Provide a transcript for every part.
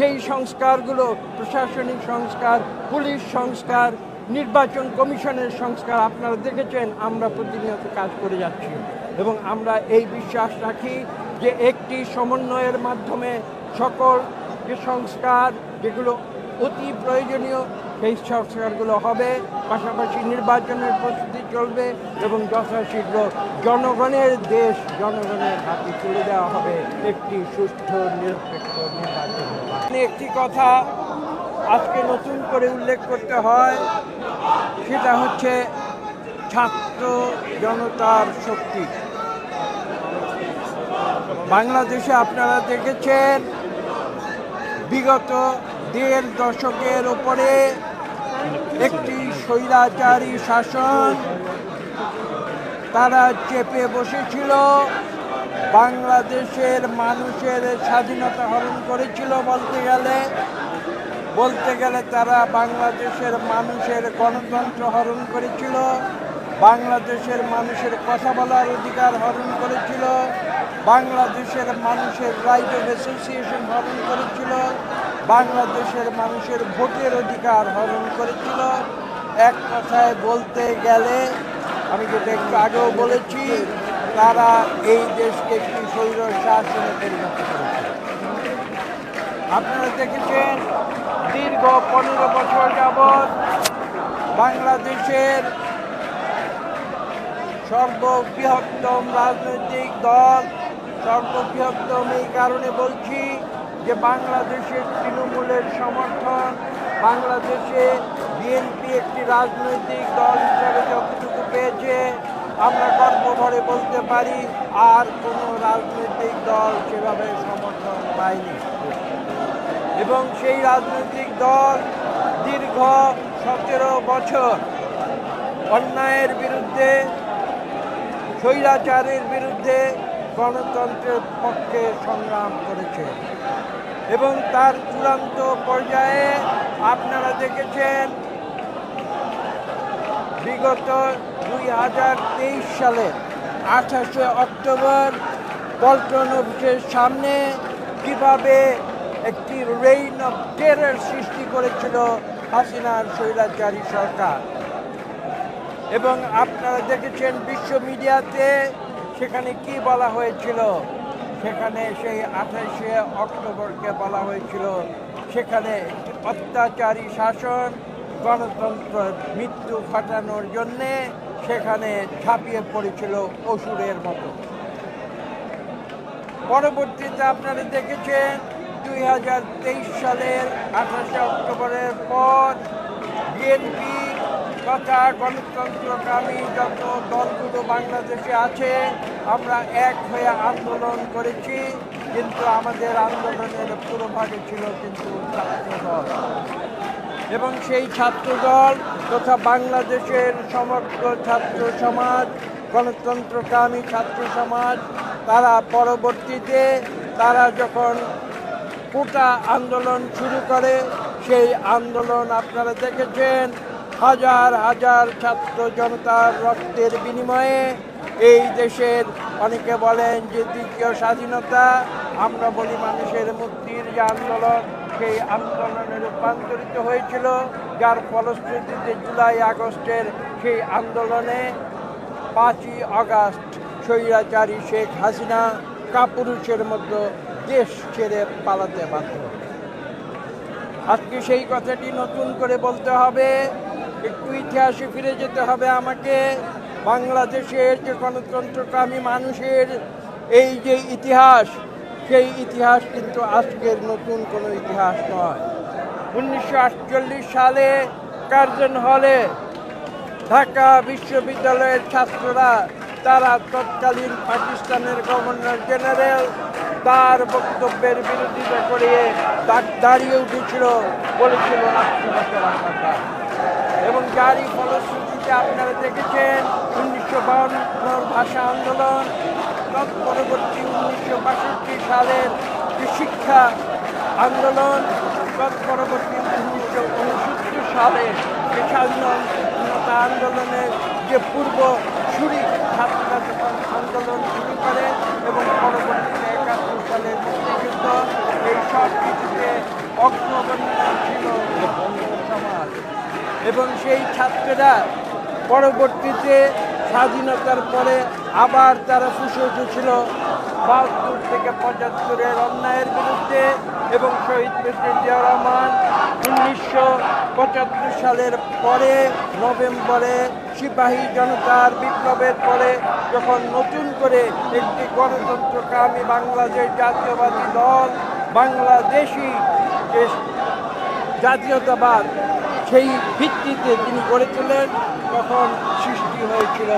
সেই সংস্কারগুলো, প্রশাসনিক সংস্কার, পুলিশ সংস্কার, নির্বাচন কমিশনের সংস্কার আপনারা দেখেছেন, আমরা প্রতিনিয়ত কাজ করে যাচ্ছি। এবং আমরা এই বিশ্বাস রাখি যে একটি সমন্বয়ের মাধ্যমে সকল যে সংস্কার যেগুলো অতি প্রয়োজনীয়, সেই সংস্কারগুলো হবে। পাশাপাশি নির্বাচনের প্রস্তুতি চলবে এবং যথাশীঘ্র জনগণের দেশ জনগণের হাতে তুলে দেওয়া হবে। একটি সুষ্ঠু, নিরপেক্ষ একটি কথা আজকে নতুন করে উল্লেখ করতে হয়, সেটা হচ্ছে ছাত্র জনতার শক্তি। বাংলাদেশে আপনারা দেখেছেন, বিগত দেড় দশকের ওপরে একটি স্বৈরাচারী শাসন, তারা চেপে বসেছিল। বাংলাদেশের মানুষের স্বাধীনতা হরণ করেছিল বলতে গেলে। বলতে গেলে তারা বাংলাদেশের মানুষের গণতন্ত্র হরণ করেছিল। বাংলাদেশের মানুষের কথা বলার অধিকার হরণ করেছিল। বাংলাদেশের মানুষের রাইট অফ অ্যাসোসিয়েশন হরণ করেছিল। বাংলাদেশের মানুষের ভোটের অধিকার হরণ করেছিল। এক কথায় বলতে গেলে, আমি যেটা একটু আগেও বলেছি তারা এই দেশকে একটি স্বৈর শাসনে পরিণত করেছে। আপনারা দেখেছেন, দীর্ঘ পনেরো বছর যাবৎ বাংলাদেশের সর্ববৃহত্তম রাজনৈতিক দল, সর্ববৃহত্তম এই কারণে বলছি যে বাংলাদেশের তৃণমূলের সমর্থন, বাংলাদেশে বিএনপি একটি রাজনৈতিক দল হিসাবে যতটুকু পেয়েছে আমরা গর্ব ভরে বলতে পারি, আর কোনো রাজনৈতিক দল সেভাবে সমর্থন পায়নি। এবং সেই রাজনৈতিক দল দীর্ঘ সতেরো বছর অন্যায়ের বিরুদ্ধে, স্বৈরাচারের বিরুদ্ধে গণতন্ত্রের পক্ষে সংগ্রাম করেছে। এবং তার চূড়ান্ত পর্যায়ে আপনারা দেখেছেন, বিগত দুই হাজার তেইশ সালের আঠাশে অক্টোবর পল্টন অফিসের সামনে কীভাবে একটি রেইন অফ টেরার সৃষ্টি করেছিল হাসিনার স্বৈরাচারী সরকার। এবং আপনারা দেখেছেন বিশ্ব মিডিয়াতে সেখানে কি বলা হয়েছিল? সেখানে সেই আঠাশে অক্টোবরকে বলা হয়েছিল। সেখানে অত্যাচারী শাসন গণতন্ত্র মৃত্যু ঘটানোর জন্যে সেখানে ঝাঁপিয়ে পড়েছিল অসুরের মতো। পরবর্তীতে আপনারা দেখেছেন দুই হাজার তেইশ সালের আঠাশে অক্টোবরের পর বিএনপি তথা গণতন্ত্রকামী যত দলগুলো বাংলাদেশে আছে, আমরা এক হয়ে আন্দোলন করেছি, কিন্তু আমাদের আন্দোলনের পুরোভাগে ছিল কিন্তু ছাত্রদল। এবং সেই ছাত্রদল তথা বাংলাদেশের সমগ্র ছাত্র সমাজ, গণতন্ত্রকামী ছাত্র সমাজ, তারা পরবর্তীতে, তারা যখন কোটা আন্দোলন শুরু করে, সেই আন্দোলন আপনারা দেখেছেন, হাজার হাজার ছাত্র জনতার রক্তের বিনিময়ে এই দেশের অনেকে বলেন যে দ্বিতীয় স্বাধীনতা, আমরা বলি মানুষের মুক্তির যে আন্দোলন সেই আন্দোলনে রূপান্তরিত হয়েছিল, যার ফলশ্রুতিতে জুলাই আগস্টের সেই আন্দোলনে পাঁচই আগস্ট স্বৈরাচারী শেখ হাসিনা কাপুরুষের মধ্যে দেশ ছেড়ে পালাতে বাধ্য। আজকে সেই কথাটি নতুন করে বলতে হবে, একটু ইতিহাসে ফিরে যেতে হবে আমাকে। বাংলাদেশের যে গণতন্ত্রকামী মানুষের এই যে ইতিহাস সেই ইতিহাস কিন্তু আজকের নতুন কোনো ইতিহাস নয়। উনিশশো সালে কার্জন হলে ঢাকা বিশ্ববিদ্যালয়ের ছাত্ররা তারা তৎকালীন পাকিস্তানের গভর্নর জেনারেল তার বক্তব্যের বিরোধিতা করে দাঁড়িয়ে উঠেছিল, বলেছিল এবং যারই ফলশ্রুতিতে আপনারা দেখেছেন, উনিশশো বাউন্নর ভাষা আন্দোলন পরবর্তী উনিশশো বাষট্টি সালের শিক্ষা আন্দোলন তৎপরবর্তী উনিশশো উনসত্তর সালে যে স্বাধীনতা আন্দোলনের যে পূর্ব সুরি ছাত্ররা যখন আন্দোলন শুরু করে এবং পরবর্তীতে একাত্তর সালের মুক্তিযুদ্ধ, এই সব কিছুতে অগ্রগণ্য ছিল সমাজ এবং সেই ছাত্ররা পরবর্তীতে স্বাধীনতার পরে আবার তারা ফুসে উঠেছিল বাহাত্তর থেকে পঁচাত্তরের অন্যায়ের বিরুদ্ধে এবং শহীদ প্রেসিডেন্ট জিয়া রহমান উনিশশো পঁচাত্তর সালের পরে নভেম্বরে সিপাহী জনতার বিপ্লবের পরে যখন নতুন করে একটি গণতন্ত্রকামী বাংলাদেশ জাতীয়বাদী দল, বাংলাদেশি জাতীয়তাবাদ, সেই ভিত্তিতে তিনি গড়ে তোলেন, তখন সৃষ্টি হয়েছিল।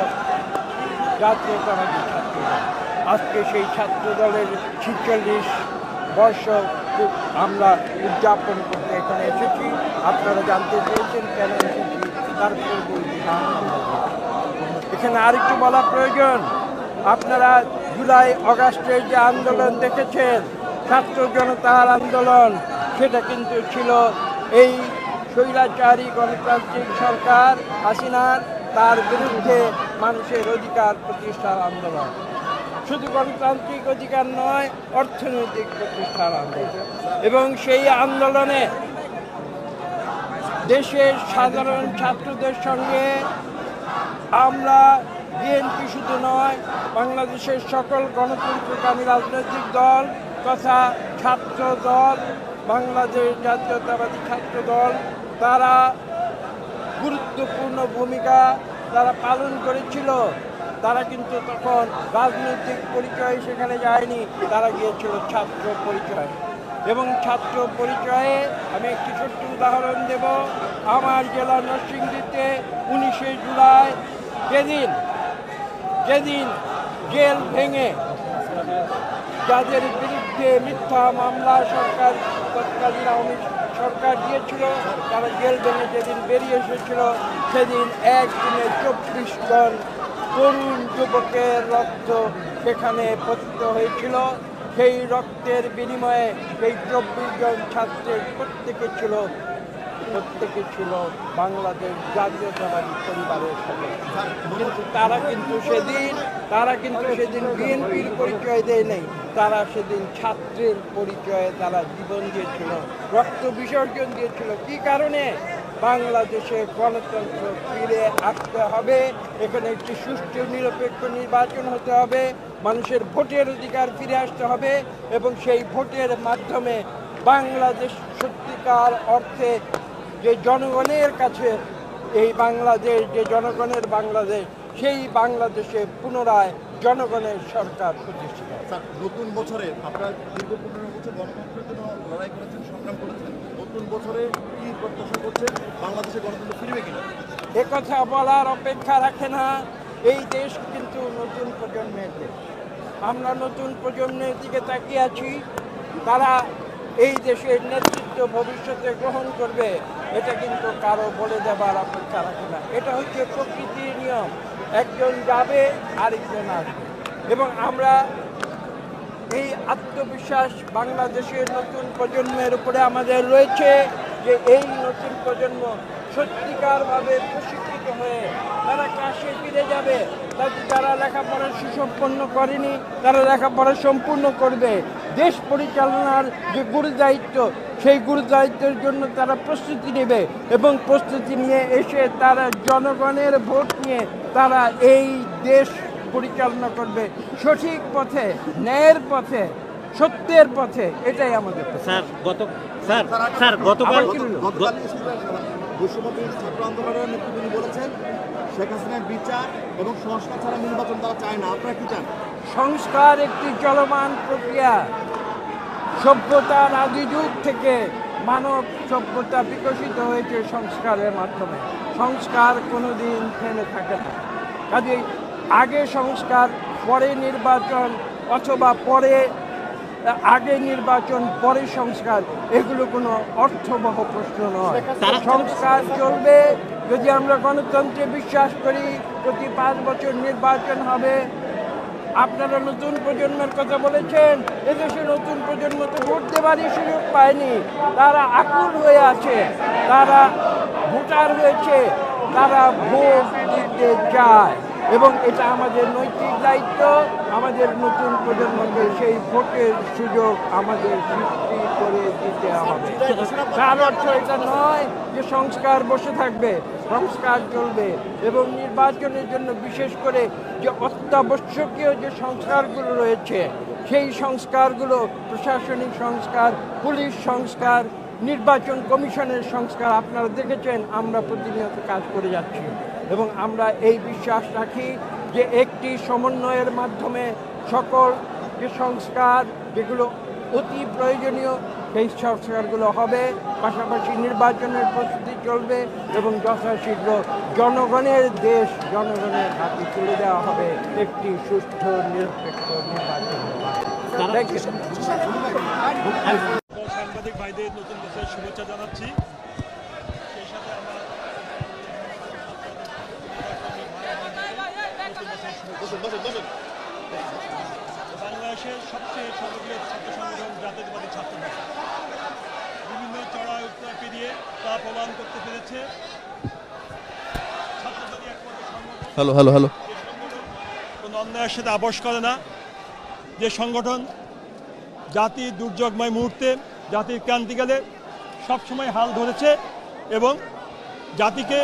জাতীয় জাতীয়তাবাদী ছাত্রদল আজকে সেই ছাত্র দলের ছিচল্লিশ বর্ষ আমরা উদযাপন করতে এখানে এসেছি। আপনারা জানতে চেয়েছেন কেন এসেছি, তার। এখানে আরেকটু বলা প্রয়োজন। আপনারা জুলাই অগাস্টের যে আন্দোলন দেখেছেন, ছাত্র জনতার আন্দোলন, সেটা কিন্তু ছিল এই স্বৈরাচারী গণতান্ত্রিক সরকার, হাসিনার তার বিরুদ্ধে মানুষের অধিকার প্রতিষ্ঠার আন্দোলন। শুধু গণতান্ত্রিক অধিকার নয়, অর্থনৈতিক প্রতিষ্ঠার আন্দোলন। এবং সেই আন্দোলনে দেশের সাধারণ ছাত্রদের সঙ্গে আমরা বিএনপি শুধু নয়, বাংলাদেশের সকল গণতন্ত্রকামী রাজনৈতিক দল তথা ছাত্র দল বাংলাদেশ জাতীয়তাবাদী ছাত্র দল তারা গুরুত্বপূর্ণ ভূমিকা তারা পালন করেছিল, তারা কিন্তু তখন রাজনৈতিক পরিচয় সেখানে যায়নি, তারা গিয়েছিল ছাত্র পরিচয়। এবং ছাত্র পরিচয়ে আমি একটি ছোট্ট উদাহরণ দেব। আমার জেলা নরসিংদীতে উনিশে জুলাই যেদিন যেদিন জেল ভেঙে যাদের বিরুদ্ধে মিথ্যা মামলা সরকার তৎকালীন আওয়ামী সরকার দিয়েছিল তারা জেল ভেঙে যেদিন বেরিয়ে এসেছিল, সেদিন একদিনে চব্বিশ জন তরুণ যুবকের রক্ত সেখানে পতিত হয়েছিল। সেই রক্তের বিনিময়ে সেই চব্বিশ জন ছাত্রের প্রত্যেকে ছিল প্রত্যেকে ছিল বাংলাদেশ জাতীয়তাবাদী পরিবারের সদস্য। কিন্তু তারা কিন্তু সেদিন, তারা কিন্তু সেদিন বিএনপির পরিচয় দেয় নেই। তারা সেদিন ছাত্রের পরিচয়ে তারা জীবন দিয়েছিল, রক্ত বিসর্জন দিয়েছিল। কি কারণে? বাংলাদেশে গণতন্ত্র ফিরে আসতে হবে, এখানে একটি সুষ্ঠু নিরপেক্ষ নির্বাচন হতে হবে, মানুষের ভোটের অধিকার ফিরে আসতে হবে এবং সেই ভোটের মাধ্যমে বাংলাদেশ সত্যিকার অর্থে যে জনগণের কাছে এই বাংলাদেশ যে জনগণের বাংলাদেশ সেই বাংলাদেশে পুনরায় জনগণের সরকার প্রতিষ্ঠিত। নতুন বছরে আপনারা দীর্ঘ পনেরো বছর গণতন্ত্রের জন্য লড়াই করেছেন সংগ্রাম করেছেন। নতুন বছরে কি প্রত্যাশা করছেন? বাংলাদেশে গণতন্ত্র ফিরবে কিনা? একথা বলার অপেক্ষা রাখে না। এই দেশ কিন্তু নতুন প্রজন্মের দেশ। আমরা নতুন প্রজন্মের দিকে তাকিয়ে আছি। তারা এই দেশের নেতৃত্ব ভবিষ্যতে গ্রহণ করবে, এটা কিন্তু কারও বলে দেবার অপেক্ষা রাখে না। এটা হচ্ছে প্রকৃতির নিয়ম। একজন যাবে, আরেকজন আসবে। এবং আমরা এই আত্মবিশ্বাস বাংলাদেশের নতুন প্রজন্মের উপরে আমাদের রয়েছে যে এই নতুন প্রজন্ম সত্যিকারভাবে প্রশিক্ষিত হয়ে তারা কাশে ফিরে যাবে। তাদের যারা লেখাপড়া সুসম্পন্ন করেনি, তারা লেখাপড়া সম্পূর্ণ করবে। দেশ পরিচালনার যে গুরু দায়িত্ব সেই গুরু দায়িত্বের জন্য তারা প্রস্তুতি নেবে এবং প্রস্তুতি নিয়ে এসে তারা জনগণের ভোট নিয়ে তারা এই দেশ পরিচালনা করবে। সঠিক পথে ন্যায়ের পথে সত্যের পথে এটাই আমাদের স্যার গত স্যার স্যার গতকাল ছাত্র আন্দোলনের নেতৃত্ব বলেছেন শেখ হাসিনার বিচার এবং সংস্কার ছাড়া নির্বাচন তারা চায় না। আপনারা কি চান? সংস্কার একটি চলমান প্রক্রিয়া। সভ্যতার আদি যুগ থেকে মানব সভ্যতা বিকশিত হয়েছে সংস্কারের মাধ্যমে। সংস্কার কোনোদিন থেমে থাকে না। কাজেই আগে সংস্কার পরে নির্বাচন অথবা পরে আগে নির্বাচন পরে সংস্কার এগুলো কোনো অর্থবহ প্রশ্ন নয়। সংস্কার চলবে যদি আমরা গণতন্ত্রে বিশ্বাস করি, প্রতি পাঁচ বছর নির্বাচন হবে, আপনারা নতুন প্রজন্মের কথা বলেছেন, এদেশে নতুন প্রজন্ম তো ভোট দেবারই সুযোগ পায়নি। তারা আকুল হয়ে আছে, তারা ভোটার হয়েছে, তারা ভোট দিতে চায়। এবং এটা আমাদের নৈতিক দায়িত্ব, আমাদের নতুন প্রজন্মকে সেই ভোটের সুযোগ আমাদের সৃষ্টি করে দিতে হবে। তার অর্থ এটা নয় যে সংস্কার বসে থাকবে, সংস্কার চলবে এবং নির্বাচনের জন্য বিশেষ করে যে অত্যাবশ্যকীয় যে সংস্কারগুলো রয়েছে, সেই সংস্কারগুলো প্রশাসনিক সংস্কার, পুলিশ সংস্কার, নির্বাচন কমিশনের সংস্কার আপনারা দেখেছেন, আমরা প্রতিনিয়ত কাজ করে যাচ্ছি। এবং আমরা এই বিশ্বাস রাখি যে একটি সমন্বয়ের মাধ্যমে সকল যে সংস্কার যেগুলো অতি প্রয়োজনীয় সেই সংস্কারগুলো হবে। পাশাপাশি নির্বাচনের প্রস্তুতি চলবে এবং যথাশীঘ্র জনগণের দেশ জনগণের হাতে তুলে দেওয়া হবে একটি সুষ্ঠু নিরপেক্ষ নির্বাচন। সাংবাদিক ভাইদের নতুন বছরের শুভেচ্ছা জানাচ্ছি সেই সাথে আমার বসুন বসুন বসুন। বাংলাদেশের সবচেয়ে সর্ববৃহৎ ছাত্র সংগঠন জাতীয়তাবাদী ছাত্র বিভিন্ন চড়াই উত্তর পেরিয়ে তা প্রমাণ করতে পেরেছে। Hello hello hello. কোনো অন্যায়ের সাথে আপোষ করে না যে সংগঠন জাতির দুর্যোগময় মুহূর্তে জাতির ক্রান্তিকালে সবসময় হাল ধরেছে এবং জাতিকে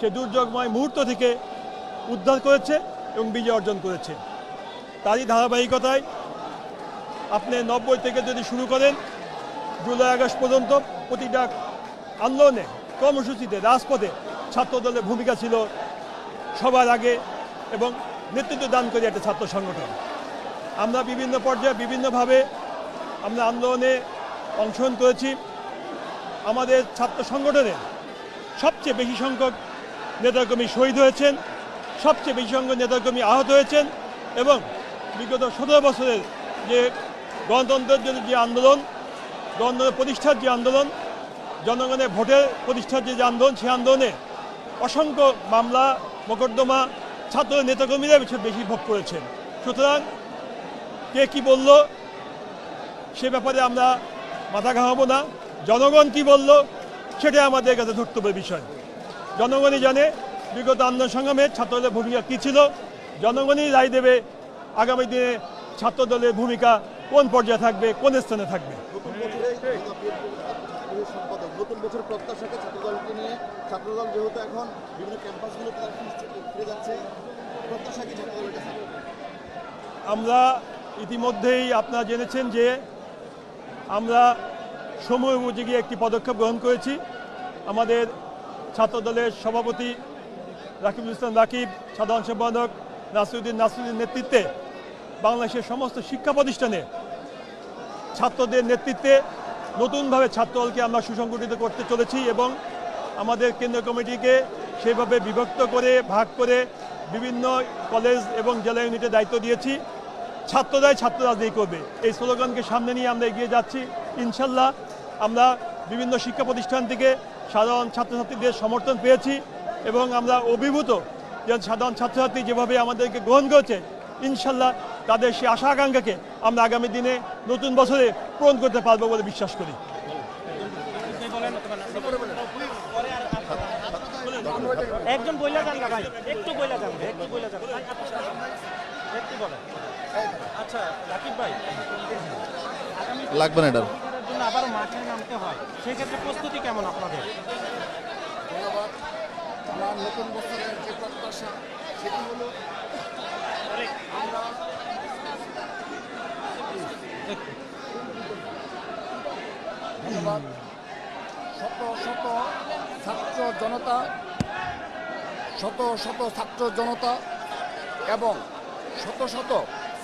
সে দুর্যোগময় মুহূর্ত থেকে উদ্ধার করেছে। এবং বিজয় অর্জন করেছে। তারই ধারাবাহিকতায় আপনি নব্বই থেকে যদি শুরু করেন, জুলাই, আগস্ট পর্যন্ত প্রতিটা আন্দোলনে, কর্মসূচিতে, রাজপথে ছাত্রদলের ভূমিকা ছিল সবার আগে এবং নেতৃত্ব দান করি একটা ছাত্র সংগঠন। আমরা বিভিন্ন পর্যায়ে বিভিন্নভাবে আমরা আন্দোলনে অংশগ্রহণ করেছি। আমাদের ছাত্র সংগঠনে সবচেয়ে বেশি সংখ্যক নেতাকর্মী শহীদ হয়েছেন। সবচেয়ে বেশি সংখ্যক নেতাকর্মী আহত হয়েছেন এবং বিগত সতেরো বছরের যে গণতন্ত্রের জন্য যে আন্দোলন, গণতন্ত্র প্রতিষ্ঠার যে আন্দোলন, জনগণের ভোটের প্রতিষ্ঠার যে আন্দোলন, সেই আন্দোলনে অসংখ্য মামলা, মোকদ্দমা ছাত্র নেতাকর্মীরা বেশি বেশি ভোগ করেছেন। সুতরাং কে কি বলল সে ব্যাপারে আমরা মাথা ঘামাবো না। জনগণ কি বলল সেটাই আমাদের কাছে ধর্তব্যের বিষয়। জনগণই জানে বিগত আন্দোলন সংগ্রামে ছাত্রদলের ভূমিকা কী ছিল? জনগণই রায় দেবে আগামী দিনে ছাত্রদলের ভূমিকা কোন পর্যায়ে থাকবে কোন স্থানে থাকবে? নতুন বছরে প্রত্যাশাকে ছাত্রদলকে নিয়ে ছাত্রদল যেহেতু এখন বিভিন্ন ক্যাম্পাসগুলোতে ফিরে- ফিরে যাচ্ছে প্রত্যাশা কি ছাত্রদলের কাছে? আমরা ইতিমধ্যেই আপনারা জেনেছেন যে আমরা সময় উপযোগী একটি পদক্ষেপ গ্রহণ করেছি। আমাদের ছাত্রদলের সভাপতি রাকিবুল ইসলাম রাকিব, সাধারণ সম্পাদক নাসিরুদ্দিন নাসিরুদ্দিন নেতৃত্বে বাংলাদেশের সমস্ত শিক্ষা প্রতিষ্ঠানে ছাত্রদের নেতৃত্বে নতুনভাবে ছাত্রদলকে আমরা সুসংগঠিত করতে চলেছি এবং আমাদের কেন্দ্রীয় কমিটিকে সেভাবে বিভক্ত করে, ভাগ করে বিভিন্ন কলেজ এবং জেলা ইউনিটে দায়িত্ব দিয়েছি। ছাত্ররাই ছাত্র রাজনীতি করবে। এই স্লোগানকে সামনে নিয়ে আমরা এগিয়ে যাচ্ছি। ইনশাল্লাহ আমরা বিভিন্ন শিক্ষা প্রতিষ্ঠান থেকে সাধারণ ছাত্রছাত্রীদের সমর্থন পেয়েছি। এবং আমরা অভিভূত যে সাধারণ ছাত্রছাত্রী যেভাবে আমাদেরকে গ্রহণ করেছে ইনশাল্লাহ তাদের সেই আশা আকাঙ্ক্ষাকে আমরা আগামী দিনে নতুন বছরে পূরণ করতে পারব বলে বিশ্বাস করি। একজন বইলা যান না ভাই একটু বইলা যান একটু বইলা যান। একটু বলেন। আচ্ছা রাকিব ভাই লাগবে না জন্য আবার মাঠে নামতে হয় সেই ক্ষেত্রে প্রস্তুতি কেমন আপনাদের? আমার নতুন বছরের যে প্রত্যাশা, সেটি হলো আমরা শত শত ছাত্র জনতা, শত শত ছাত্র জনতা এবং শত শত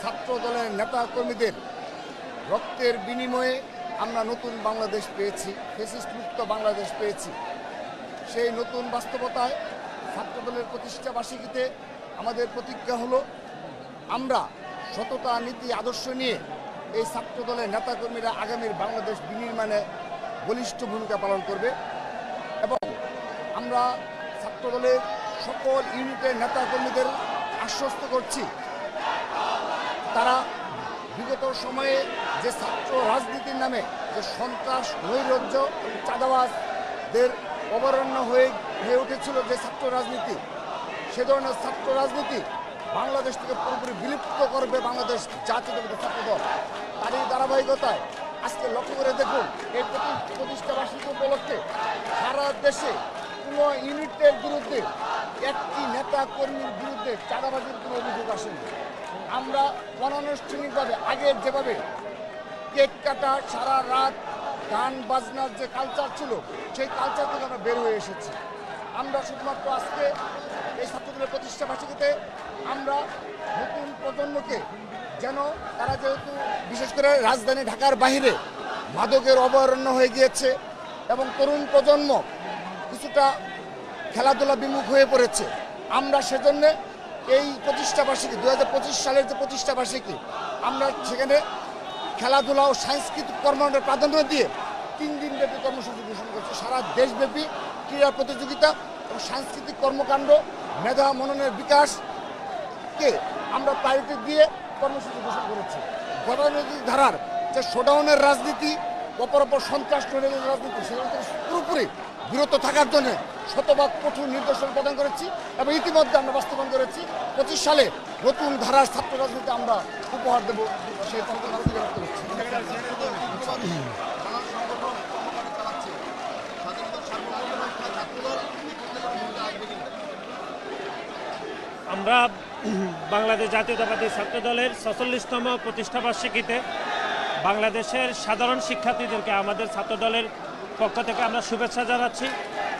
ছাত্র দলের নেতা কর্মীদের রক্তের বিনিময়ে আমরা নতুন বাংলাদেশ পেয়েছি, ফেসিস্ট মুক্ত বাংলাদেশ পেয়েছি। সেই নতুন বাস্তবতায় ছাত্রদলের প্রতিষ্ঠা বার্ষিকীতে আমাদের প্রতিজ্ঞা হলো, আমরা সততা, নীতি, আদর্শ নিয়ে এই ছাত্রদলের নেতাকর্মীরা আগামীর বাংলাদেশ বিনির্মাণে বলিষ্ঠ ভূমিকা পালন করবে এবং আমরা ছাত্রদলের সকল ইউনিটের নেতাকর্মীদের আশ্বস্ত করছি, তারা বিগত সময়ে যে ছাত্র রাজনীতির নামে যে সন্ত্রাস, নৈরাজ্য চাঁদাবাজদের অবরণ্য হয়ে হয়ে উঠেছিল যে ছাত্র রাজনীতি, সে ধরনের ছাত্র রাজনীতি বাংলাদেশ থেকে পুরোপুরি বিলুপ্ত করবে বাংলাদেশ জাতীয়তাবাদী ছাত্র দল তারই ধারাবাহিকতায় আজকে লক্ষ্য করে দেখুন, এই প্রতি- প্রতিষ্ঠা বার্ষিকী উপলক্ষে সারা দেশে কোনো ইউনিটের বিরুদ্ধে, একটি নেতা কর্মীর বিরুদ্ধে চাঁদাবাজির কোনো অভিযোগ আসেনি। আমরা অনানুষ্ঠানিকভাবে আগের যেভাবে কেক কাটা সারা রাত গান বাজনার যে কালচার ছিল, সেই কালচার থেকে আমরা বের হয়ে এসেছি। আমরা শুধুমাত্র আজকে এই ছাত্রদের প্রতিষ্ঠা বার্ষিকীতে আমরা নতুন প্রজন্মকে যেন তারা যেহেতু বিশেষ করে রাজধানী ঢাকার বাইরে মাদকের অভয়ারণ্য হয়ে গিয়েছে এবং তরুণ প্রজন্ম কিছুটা খেলাধুলা বিমুখ হয়ে পড়েছে, আমরা সেজন্য এই প্রতিষ্ঠা বার্ষিকী দু সালের যে প্রতিষ্ঠা বার্ষিকী, আমরা সেখানে খেলাধুলা ও সাংস্কৃতিক কর্মকাণ্ডের প্রাধান্য দিয়ে তিন দিন ব্যাপী কর্মসূচি ঘোষণা করছে সারা দেশব্যাপী ক্রীড়া প্রতিযোগিতা এবং সাংস্কৃতিক কর্মকাণ্ড, মেধা মননের বিকাশকে আমরা প্রায়োরিটি দিয়ে কর্মসূচি ঘোষণা করেছি। গণনৈতিক ধারার যে শোডাউনের রাজনীতি, অপর অপর সন্ত্রাস রাজনীতি সেখান থেকে পুরোপুরি বিরত থাকার জন্য শতভাগ কঠোর নির্দেশনা প্রদান করেছি এবং ইতিমধ্যে আমরা বাস্তবায়ন করেছি। পঁচিশ সালে নতুন ধারার ছাত্র রাজনীতি আমরা উপহার দেব সেই আমরা বাংলাদেশ জাতীয়তাবাদী ছাত্র দলের ছচল্লিশতম প্রতিষ্ঠা বার্ষিকীতে বাংলাদেশের সাধারণ শিক্ষার্থীদেরকে আমাদের ছাত্র দলের পক্ষ থেকে আমরা শুভেচ্ছা জানাচ্ছি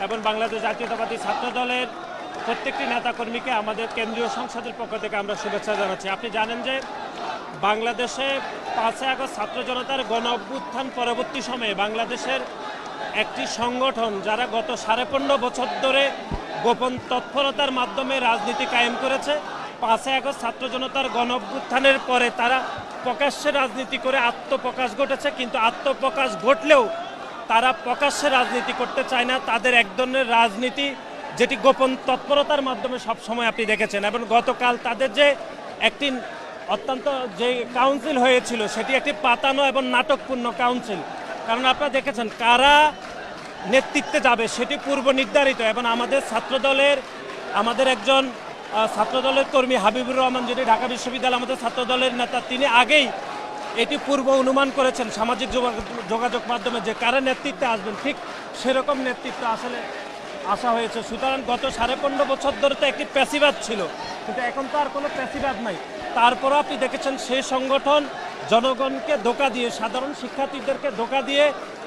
এবং বাংলাদেশ জাতীয়তাবাদী ছাত্র দলের প্রত্যেকটি নেতাকর্মীকে আমাদের কেন্দ্রীয় সংসদের পক্ষ থেকে আমরা শুভেচ্ছা জানাচ্ছি। আপনি জানেন যে বাংলাদেশে পাঁচই আগস্ট ছাত্র জনতার গণ অভ্যুত্থান পরবর্তী সময়ে বাংলাদেশের একটি সংগঠন যারা গত সাড়ে পনেরো বছর ধরে গোপন তৎপরতার মাধ্যমে রাজনীতি কায়েম করেছে, পাঁচই আগস্ট ছাত্র জনতার গণ অভ্যুত্থানের পরে তারা প্রকাশ্যে রাজনীতি করে আত্মপ্রকাশ ঘটেছে। কিন্তু আত্মপ্রকাশ ঘটলেও তারা প্রকাশ্যে রাজনীতি করতে চায় না, তাদের এক ধরনের রাজনীতি যেটি গোপন তৎপরতার মাধ্যমে সব সময় আপনি দেখেছেন। এবং গতকাল তাদের যে একটি অত্যন্ত যে কাউন্সিল হয়েছিল, সেটি একটি পাতানো এবং নাটকপূর্ণ কাউন্সিল কারণ আপনারা দেখেছেন কারা নেতৃত্বে যাবে, সেটি পূর্ব নির্ধারিত এবং আমাদের ছাত্রদলের, আমাদের একজন ছাত্রদলের কর্মী হাবিবুর রহমান, যিনি ঢাকা বিশ্ববিদ্যালয় আমাদের ছাত্রদলের নেতা, তিনি আগেই এটি পূর্ব অনুমান করেছেন সামাজিক যোগা- যোগাযোগ মাধ্যমে যে কারা নেতৃত্বে আসবেন, ঠিক সেরকম নেতৃত্ব আসলে আসা হয়েছে। সুতরাং গত সাড়ে পনেরো বছর ধরে তো একটি প্যাসিবাদ ছিল, কিন্তু এখন তো আর কোনো প্যাসিবাদ নাই। তারপরও আপনি দেখেছেন সেই সংগঠন জনগণকে ধোকা দিয়ে, সাধারণ শিক্ষার্থীদেরকে ধোকা দিয়ে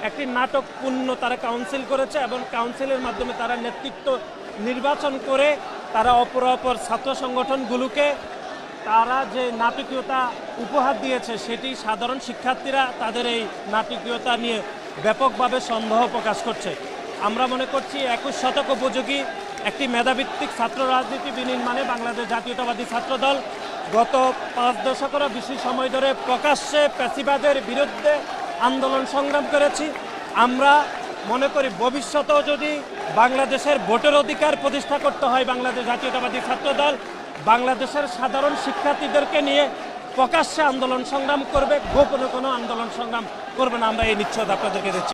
একটি নাটকপূর্ণ তারা কাউন্সিল করেছে এবং কাউন্সিলের মাধ্যমে তারা নেতৃত্ব নির্বাচন করে তারা অপর অপর ছাত্র সংগঠনগুলোকে তারা যে নাটকীয়তা উপহার দিয়েছে, সেটি সাধারণ শিক্ষার্থীরা তাদের এই নাটকীয়তা নিয়ে ব্যাপকভাবে সন্দেহ প্রকাশ করছে। আমরা মনে করছি একুশ শতক উপযোগী একটি মেধাভিত্তিক ছাত্র রাজনীতি বিনির্মাণে বাংলাদেশ জাতীয়তাবাদী ছাত্র দল গত পাঁচ দশকেরও বেশি সময় ধরে প্রকাশ্যে প্যাসিবাদের বিরুদ্ধে আন্দোলন সংগ্রাম করেছি। আমরা মনে করি ভবিষ্যতেও যদি বাংলাদেশের ভোটের অধিকার প্রতিষ্ঠা করতে হয় বাংলাদেশ জাতীয়তাবাদী ছাত্র দল বাংলাদেশের সাধারণ শিক্ষার্থীদেরকে নিয়ে প্রকাশ্যে আন্দোলন সংগ্রাম করবে, গোপনে কোনো আন্দোলন সংগ্রাম করবে না। আমরা এই নিশ্চয়তা আপনাদেরকে দিচ্ছি।